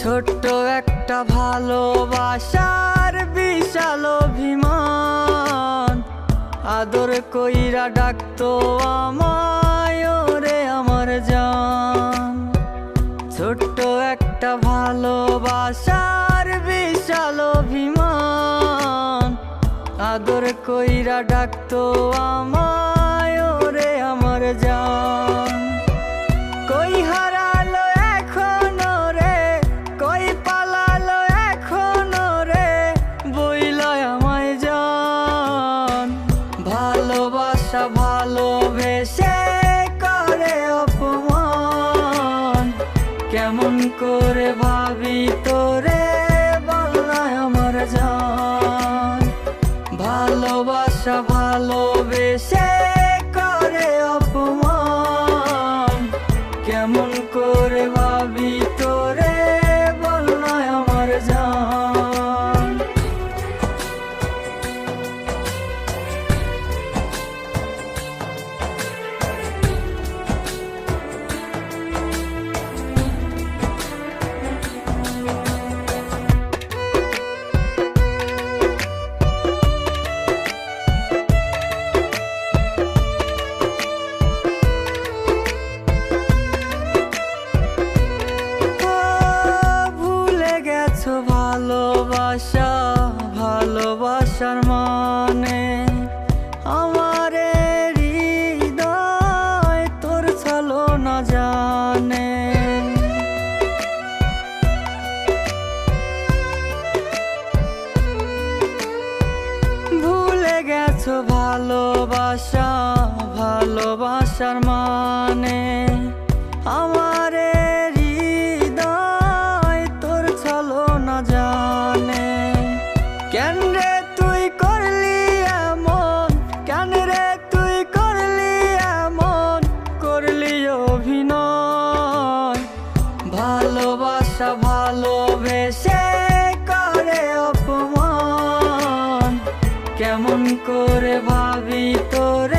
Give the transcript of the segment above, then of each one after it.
ছোট্ট একটা ভালোবাসার বিশাল অভিমান। আদর কইরা ডাকতো আমায় রে আমার যান ছোট্ট একটা ভালোবাসার বিশাল অভিমান। আদর কইরা ডাকতো আমায় রে আমার যান কইহা ভাবি গেছো ভালোবাসা, ভালোবাসার মানে আমার হৃদয় তোর চলো না জানে। কেন রে তুই করলি এমন? কেন রে তুই করলি এমন? করলি অভিনয়। ভালোবাসা ভালোবেসে করে ভাবি তোরে।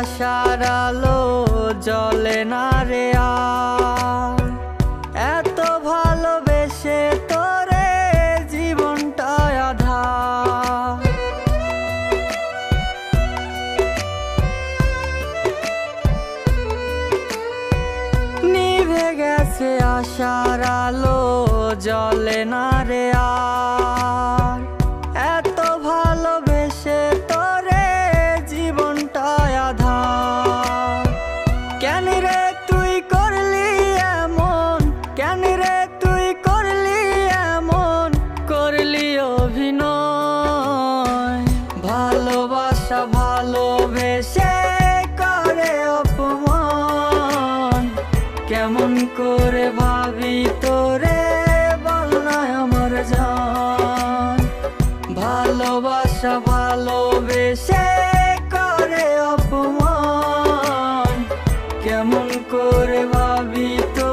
আশার আলো জলে না রে এত ভালোবেসে তোরে জীবনটা আধার। নিভে গেছে আশার আলো জলে না রে আর। ভালোবাসা ভালোবেসে করে অপমান। কেমন করে ভাবি তো